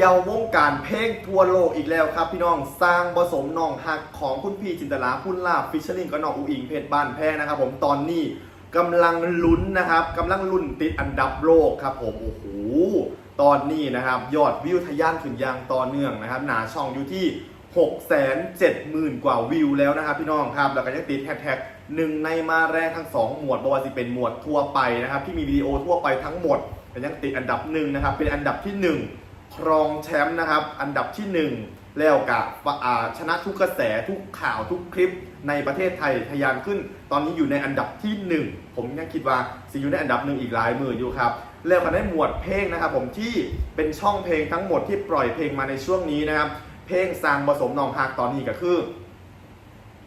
ย่าวงการเพลงทั่วโลกอีกแล้วครับ พี่น้องสร้างผสมน้องหักของคุณพี่จินตลาพุ่นลาบฟิชเชอร์ลิงกับน้องอูอิงเพชรบ้านแพ้นะครับผมตอนนี้กำลังลุ้นนะครับกำลังลุ้นติดอันดับโลกครับผมโอ้โหตอนนี้นะครับยอดวิวทะยานขึ้นอย่างต่อเนื่องนะครับหนาช่องอยู่ที่ 6 7 0 0 0 0 กว่าวิวแล้วนะครับพี่น้องครับแล้วก็ยังติดแฮชแท็กหนึ่งในมาแรงทั้ง 2 หมวดบวาสิเป็นหมวดทั่วไปนะครับที่มีวิดีโอทั่วไปทั้งหมดแต่ยังติดอันดับหนึ่งนะครับเป็นอันดับที่ 1 ครองแชมป์นะครับ อันดับที่ 1 แล้วกับชนะทุกกระแสทุกข่าวทุกคลิปในประเทศไทยทะยานขึ้น ตอนนี้อยู่ในอันดับที่ 1 ผมยังคิดว่าสิอยู่ในอันดับหนึ่งอีกหลายมืออยู่ครับ แล้วก็ได้หมวดเพลงนะครับ ผมที่เป็นช่องเพลงทั้งหมดที่ปล่อยเพลงมาในช่วงนี้นะครับ เพลงสร้างผสมนองหักตอนนี้ก็คือ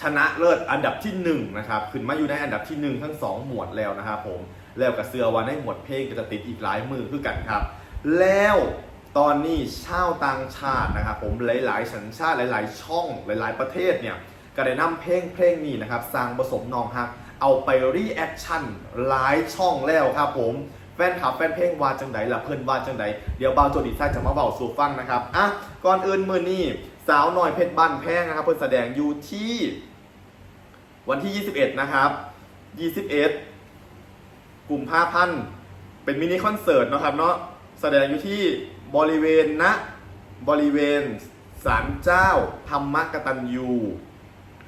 ชนะเลิศอันดับที่1นะครับขึ้นมาอยู่ในอันดับที่ 1 ทั้ง 2 หมวดแล้วนะครับผมแล้วกับเสือวันในหมวดเพลงก็จะติดอีกหลายมือคือกันครับ แล้ว ตอนนี้ชาวต่างชาตินะครับผมหลายๆสัญชาติหลาย ๆ ช่องหลาย ๆ ประเทศเนี่ยก็ได้นำเพลงเพลงนี้นะครับสร้างผสมนองหัก เอาไปรีแอคชั่นหลายช่องแล้วครับผมแฟนคลับแฟนเพลงว่าจังไดล่ะเพื่อนว่าจังไดเดี๋ยวบาวโจดีไซน์จะมาเบาสู่ฟังนะครับอะก่อนอื่นมือนี้สาวหน่อยเพชรบ้านแพงนะครับเพิ่นแสดงอยู่ที่ วันที่ 21 นะครับ 21กลุ่มผ้าพันเป็นมินิคอนเสิร์ตนะครับเนาะแสดงอยู่ที่ บริเวณณบริเวณศาลเจ้าธรรมกตัญญู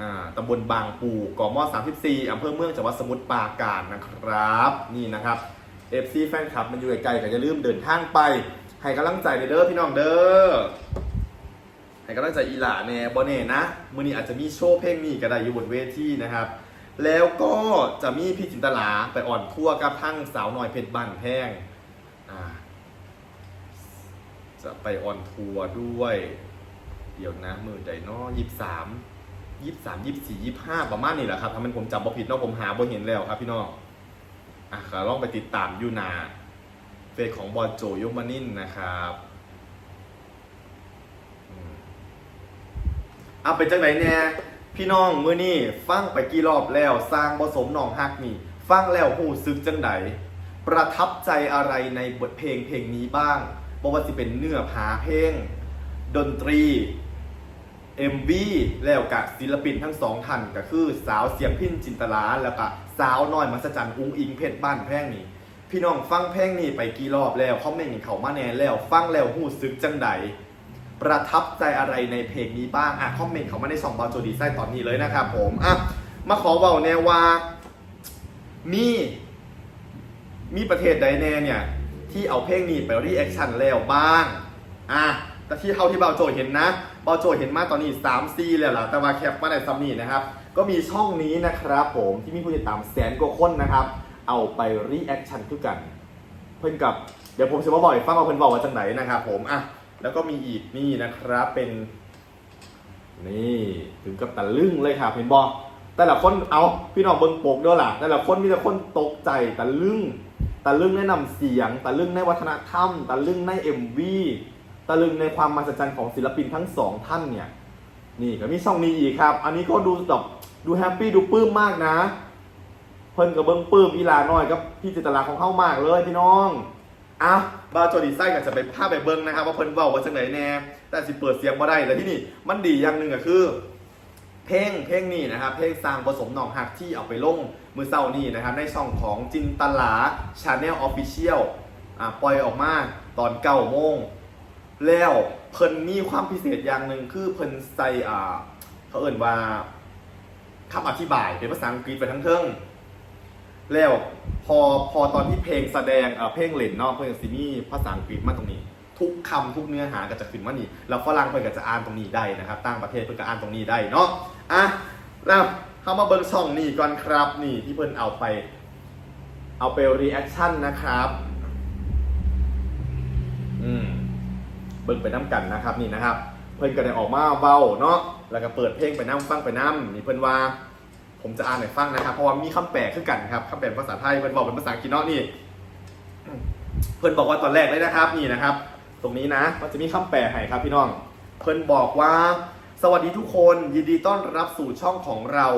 อ่าตำบลบางปูกม34อำเภอเมืองจังหวัดสมุทรปราการนะครับ นี่นะครับ FC แฟนคลับมันอยู่ไกลๆก็อย่าลืมเดินทางไปให้กำลังใจเด้อพี่น้องเด้อให้กำลังใจอีหล่าแน่บอเน่นะมือนี้อาจจะมีโชว์เพลงนี้ก็ได้อยู่บนเวทีนะครับ แล้วก็จะมีพี่จินตลาไปอ่อนทั่วกับทั้งสาวน้อยเพชรบ้านแพงอ่า จะไปออนทัวร์ด้วย เดี๋ยวนะมือใดเนาะยี่สามยี่สามยี่สี่ยี่ห้าประมาณนี้แหละครับทำให้ผมจำบ่ผิดเนาะผมหาบ่เห็นแล้วครับพี่น้องอะก็ลองไปติดตามยูนาเฟซของบอลโจยมานินนะครับอเอาไปจังไหนเนี่ยพี่น้องมือนี่ฟังไปกี่รอบแล้วสร้างผสมหนองฮักนี่ ฟังแล้วหูซึกจังไดประทับใจอะไรในบทเพลงเพลงนี้บ้าง บอกว่าสิเป็นเนื้อผาเพลง ดนตรี MV แล้วกับศิลปินทั้งสองท่านก็คือสาวเสียงพินจินตลาแล้วก็สาวน้อยมัศจรรย์อุ้งอิงเพชรบ้านแพงนี่พี่น้องฟังเพลงนี่ไปกี่รอบแล้วคอมเมนต์เขามาแน่แล้ว ฟังแล้วหูซึกจังใดประทับใจอะไรในเพลงนี้บ้างอะคอมเมนต์เขามาในสองบาโจดีไซน์ตอนนี้เลยนะครับผมอะมาขอเบาแนวว่ามีมีประเทศใดแน่เนี่ย ที่เอาเพลงนี้ไปรีแอคชั่นแล้วบ้าง อะแต่ที่เท่าที่เบาโจเห็นนะเบาโจเห็นมาตอนนี้3ซีแล้วล่ะ แต่ว่าแคปมาในซัมนี่นะครับ ก็มีช่องนี้นะครับผมที่มีผู้ติดตามแสนกว่าคนนะครับ เอาไปรีแอคชั่นคือกัน เพิ่อนกับเดี๋ยวผมจะมาบอกฟังว่าเพิ่อนบอกว่าจังไหนนะครับผมอะแล้วก็มีอีกนี่นะครับเป็น นี่ถึงกับตะลึงเลยครับเห็นบอกแต่ละคนเอาพี่น้องเบิ้งปกด้วยล่ะ แต่ละคนมีแต่คนตกใจตะลึง ตะลึงในนำเสียง ตะลึงในวัฒนธรรม ตะลึงใน MV ตะลึงในความมหัศจรรย์ของศิลปินทั้งสองท่านเนี่ย นี่ก็มีช่องนี้อีกครับ อันนี้ก็ดูแบบดูแฮปปี้ดูปลื้มมากนะ เพิ่นกับเบิ้งปลื้มอีลาน้อยกับพี่จิตลาของเข้ามากเลยพี่น้องอะบาโจดีไซน์ก็จะไปภาพไปเบิ้งนะครับ ว่าเพิ่นเว้าว่าจังไหนแน่ แต่สิเปิดเสียงบ่ได้แล้วที่นี่มันดีอย่างหนึ่งก็คือ เพลงเพลงนี้นะครับเพลงสร้างผสมหนองหักที่เอาไปลง มือเศร้านี่นะครับในช่องของจินตลาชาแนลออฟฟิเชียลปล่อยออกมาตอนเก้าโมงแล้วเพิ่นมีความพิเศษอย่างหนึ่งคือเพิ่นใส่เขาเอ่นว่าคำอธิบายเป็นภาษาอังกฤษไปทั้งเทิงแล้วพอพอตอนที่เพลงแสดงเพลงเล่นเนาะเพิ่นสิมีภาษาอังกฤษมาตรงนี้ ทุกคำทุกเนื้อหาก็จะขึ้นมานี่แล้วฝรั่งเพิ่นก็จะอ่านตรงนี้ได้นะครับต่างประเทศเพิ่นก็อ่านตรงนี้ได้เนาะอะแล้ว เข้ามาเบิ่งช่องนี่ก่อนครับนี่ที่เพิ่นเอาไป เอาไปรีแอคชั่นนะครับ อืมเบิ่งไปน้ำกันนะครับนี่นะครับ เพิ่นก็ได้ออกมาเว้าเนาะแล้วก็เปิดเพลงไปน้ำฟังไปน้ำนี่เพิ่นว่า ผมจะอ่านให้ฟังนะครับ เพราะว่ามีคำแปลคือกันครับคำแปลภาษาไทยเพิ่นบอกเป็นภาษาอังกฤษเนาะนี่เพิ่นบอกว่าตอนแรกเลยนะครับ นี่นะครับ ตรงนี้นะมันจะมีคำแปลให้ครับพี่น้อง เพิ่นบอกว่า สวัสดีทุกคนยินดีต้อนรับสู่ช่องของเรา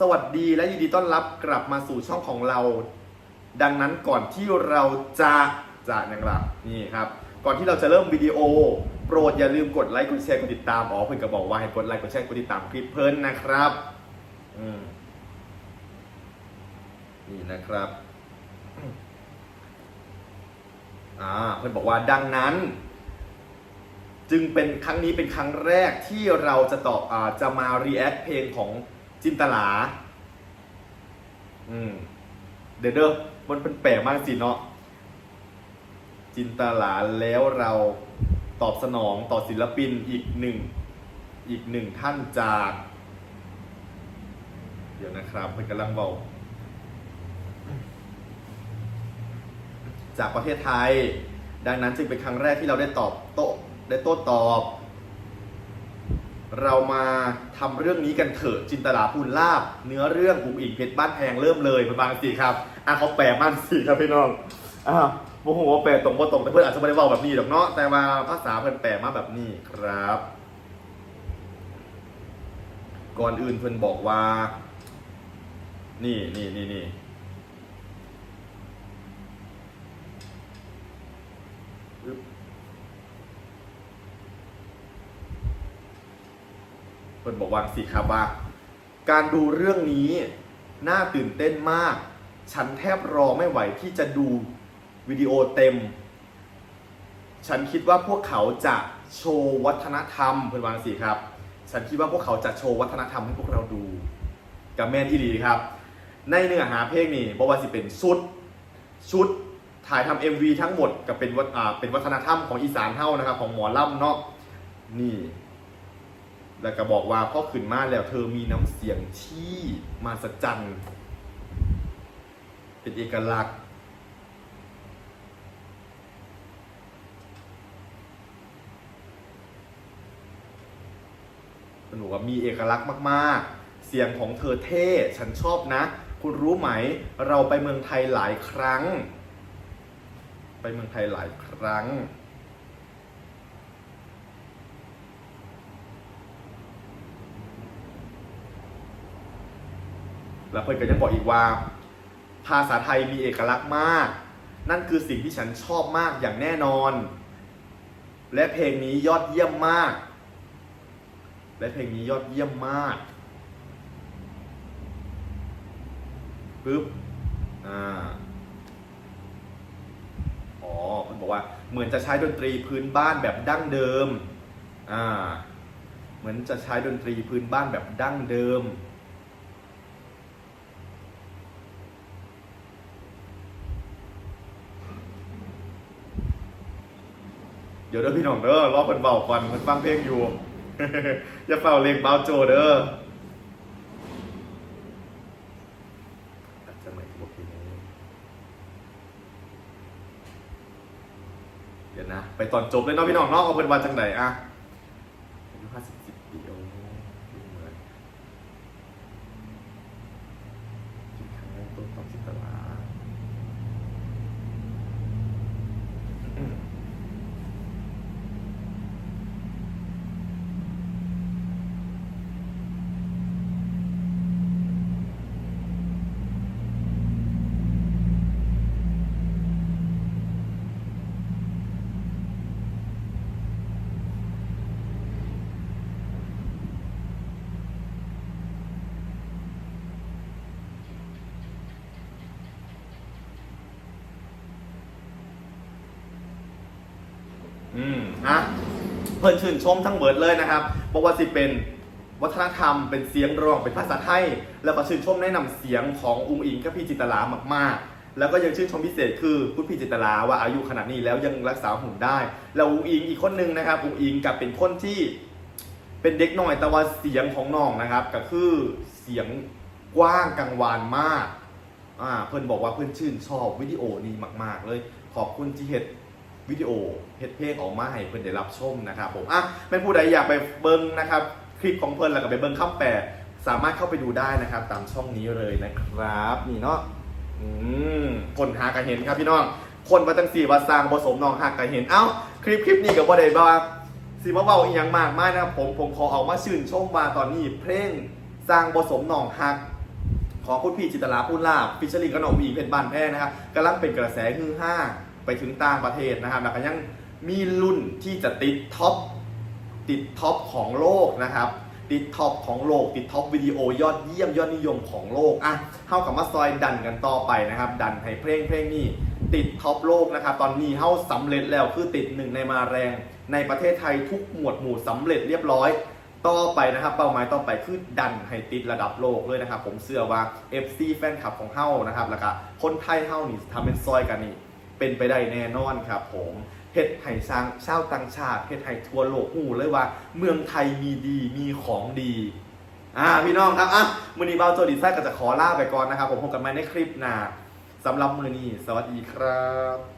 สวัสดีและยินดีต้อนรับกลับมาสู่ช่องของเรา ดังนั้นก่อนที่เราจะจะอย่างไรนี่ครับ ก่อนที่เราจะเริ่มวิดีโอ โปรดอย่าลืมกดไลค์กดแชร์กดติดตามอ๋อเพื่อนก็บอกว่าให้กดไลค์กดแชร์กดติดตามคลิปเพิ่นนะครับอืมนี่นะครับอ่าเพื่อนบอกว่าดังนั้น จึงเป็นครั้งนี้เป็นครั้งแรกที่เราจะตอบอ่าจะมา react เพลงของจินตลา อืม เดี๋ยวเด้อมันเป็นแปลกมากสิเนาะ จินตลาแล้วเราตอบสนองต่อศิลปินอีกหนึ่ง อีกหนึ่งท่านจาก เดี๋ยวนะครับเพื่อนกำลังเบาจากประเทศไทย ดังนั้นจึงเป็นครั้งแรกที่เราได้ตอบโต้ ได้โต้ตอบ เรามาทำเรื่องนี้กันเถอะจินตลาพูนลาบ เนื้อเรื่องอุ๋งอิงเพชรบ้านแพงเริ่มเลยเป็นบางสิครับอะเขาแปลมันสิครับพี่น้องอะโมโหแปลตรงว่าตรงแต่เพื่อนอาจจะไม่ได้เว่าแบบนี้หรอกเนาะแต่ว่าภาษาเพื่อนแปลมาแบบนี้ครับ ก่อนอื่นเพื่อนบอกว่า นี่นี่นี่นี่ พื่อนบอกว่าสิครับว่า การดูเรื่องนี้น่าตื่นเต้นมาก ฉันแทบรอไม่ไหวที่จะดูวิดีโอเต็ม ฉันคิดว่าพวกเขาจะโชว์วัฒนธรรมเพื่อนวางสิครับ ฉันคิดว่าพวกเขาจะโชว์วัฒนธรรมให้พวกเราดูกับแมนที่ดีครับ ในเนื้อหาเพลงนี่บอกว่าสิเป็นชุดชุดถ่ายทำ MV ทั้งหมดกับเป็นวัฒเป็นวัฒนธรรมของอีสานเท่านะครับ ของหมอลำเนาะนี่ แล้วก็บอกว่าพ่อขึ้นมาแล้วเธอมีน้ำเสียงที่มาสจันเป็นเอกลักษณ์มันบอกว่ามีเอกลักษณ์มากๆ เสียงของเธอเท่ ฉันชอบนะ คุณรู้ไหม เราไปเมืองไทยหลายครั้ง ไปเมืองไทยหลายครั้ง แล้วเพื่อนก็ยังบอกอีกว่า ภาษาไทยมีเอกลักษณ์มาก นั่นคือสิ่งที่ฉันชอบมากอย่างแน่นอน และเพลงนี้ยอดเยี่ยมมาก และเพลงนี้ยอดเยี่ยมมากปึ๊บอ่าอ๋อมันบอกว่าเหมือนจะใช้ดนตรีพื้นบ้านแบบดั้งเดิมอ่าเหมือนจะใช้ดนตรีพื้นบ้านแบบดั้งเดิม เดี๋ยวเด้อพี่น้องเด้อรอเพิ่นเบาก่อนเพิ่นฟังเพลงอยู่ อย่าเฝ้าเลงเบาโจเด้อจะไม่บอเคเดี๋ยวนะ ไปตอนจบเลยเนาะพี่น้องเนาะเอาเพิ่นว่าจังไดอะอายุห้าสิบสิบปีโอ้ดูเหมือนกินครั้งแรกต้นตองจินตลา อืมอะเพิ่นชื่นชมทั้งเบิดเลยนะครับบอกว่าสิเป็นวัฒนธรรมเป็นเสียงร้องเป็นภาษาไทย แล้วก็ชื่นชมแนะนำเสียงขององค์อิงกับพี่จิตลามากๆ แล้วก็ยังชื่นชมพิเศษคือคุณพี่จิตลาว่าอายุขนาดนี้แล้วยังรักษาหุ่นได้ แล้วองค์อิงอีกคนนึงนะครับองค์อิงกับเป็นคนที่เป็นเด็กหน้อยแต่ว่าเสียงของน้องนะครับ ก็คือเสียงกว้างกังวานมากอ่าเพื่อนบอกว่าเพื่อนชื่นชอบวิดีโอนี้มาก ๆ เลยขอบคุณที่เห็ด วิดีโอเฮ็ดเพลงออกมาให้เพื่อนได้รับชมนะครับผมอะเป็นผู้ใดอยากไปเบิ้งนะครับคลิปของเพื่อนแล้วก็ไปเบิ้งคำแปลสามารถเข้าไปดูได้นะครับ ตามช่องนี้เลยนะครับนี่เนาะอืมคนหากันเห็นครับพี่น้อง คนมาตั้งสี่ว่าสร้างผสมน้องหากกันเห็นเอ้าคลิปคลิปนี้กับว่าใดบ้างสีมาเบาอีกอย่างมากมากนะครับผมผมขอเอามาชื่นชมว่าตอนนี้เพลงสร้างผสมน้องหักของคุณพี่จิตลาพูนลาบฟิชเชอริงขนมอีเพชรบานแพ้นะครับกำลังเป็นกระแสฮือฮา ไปถึงต่างประเทศนะครับ แล้วก็ยังมีรุ่นที่จะติดท็อปติดท็อปของโลกนะครับติดท็อปของโลกติดท็อปวิดีโอยอดเยี่ยมยอดนิยมของโลกอะเข้ากับมาซอยดันกันต่อไปนะครับ ดันให้เพลงเพลงนี้ติดท็อปโลกนะครับ ตอนนี้เข้าสำเร็จแล้วคือติดหนึ่งในมาแรง ในประเทศไทยทุกหมวดหมู่สำเร็จเรียบร้อยต่อไปนะครับ เป้าหมายต่อไปคือดันให้ติดระดับโลกเลยนะครับ ผมเชื่อว่า FC แฟนคลับของเฮ้านะครับแล้วก็คนไทยเฮ้านี่ทำเป็นซอยกันนี่ เป็นไปได้แน่นอนครับผมเฮ็ดไห่สร้างชาวต่างชาติเฮ็ดไห่ทั่วโลกหูเลยว่า เมืองไทยมีดีมีของดีอ่าพี่น้องครับอะมือนี้เบาโจดีไซน์ก็จะขอลาไปก่อนนะครับผมพบกันใหม่ในคลิปหน้าสำหรับมือนี้สวัสดีครับ